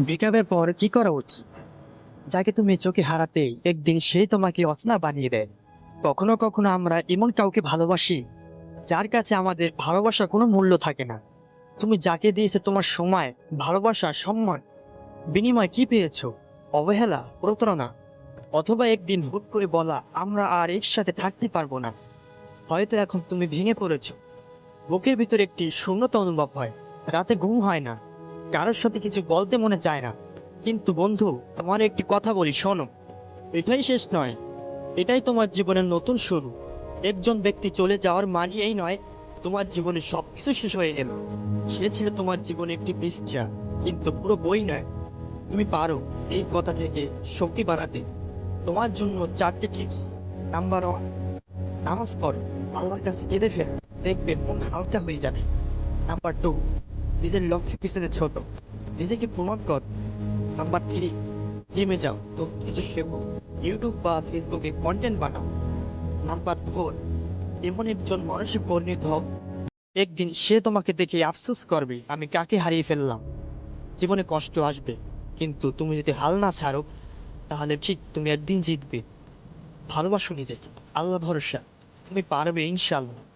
ব্রেকআপের পর কি করা উচিত? যাকে তুমি চোখে হারাতেই একদিন সে তোমাকে অচেনা বানিয়ে দেয়। কখনো কখনো আমরা এমন কাউকে ভালোবাসি, যার কাছে আমাদের ভালোবাসার কোনো মূল্য থাকে না। তুমি যাকে দিয়েছে তোমার সময়, ভালোবাসা, সম্মান, বিনিময় কি পেয়েছ? অবহেলা, প্রতারণা, অথবা একদিন হুট করে বলা, আমরা আর একসাথে থাকতে পারব না। হয়তো এখন তুমি ভেঙে পড়েছো। বুকের ভিতরে একটি শূন্যতা অনুভব হয়, রাতে ঘুম হয় না। কারোর সাথে কিছু বলতে মনে চায় না। কিন্তু বন্ধু, তোমার একটি কথা বলি, শোনো। এটাই শেষ নয়। এটাই তোমার জীবনের নতুন শুরু। একজন ব্যক্তি চলে যাওয়ার মানে এই নয়, তোমার জীবনে সবকিছু শেষ হয়ে গেল। সে ছিল তোমার জীবনে একটি পৃষ্ঠা কিন্তু পুরো বই নয়। তুমি পারো এই কথা থেকে শক্তি বাড়াতে। তোমার জন্য চারটে টিপস। নাম্বার ওয়ান, নামাজ পড়ো। আল্লাহর কাছে কেঁদে ফের দেখবে মন হালকা হয়ে যাবে। নাম্বার টু নিজের লক্ষ্যের পিছনে ছোট। নিজেকে প্রমাণ কর। নাম্বার থ্রি জিমে যাও। তো কিছু শেখো। ইউটিউব বা ফেসবুকে কন্টেন্ট বানাও। নাম্বার ফোর এমন একজন মানুষে পরিণত হও। একদিন সে তোমাকে দেখে আফসোস করবে, আমি কাকে হারিয়ে ফেললাম। জীবনে কষ্ট আসবে, কিন্তু তুমি যদি হাল না ছাড়ো, তাহলে ঠিক তুমি একদিন জিতবে। ভালোবাসো নিজেকে। আল্লাহ ভরসা। তুমি পারবে ইনশাল্লাহ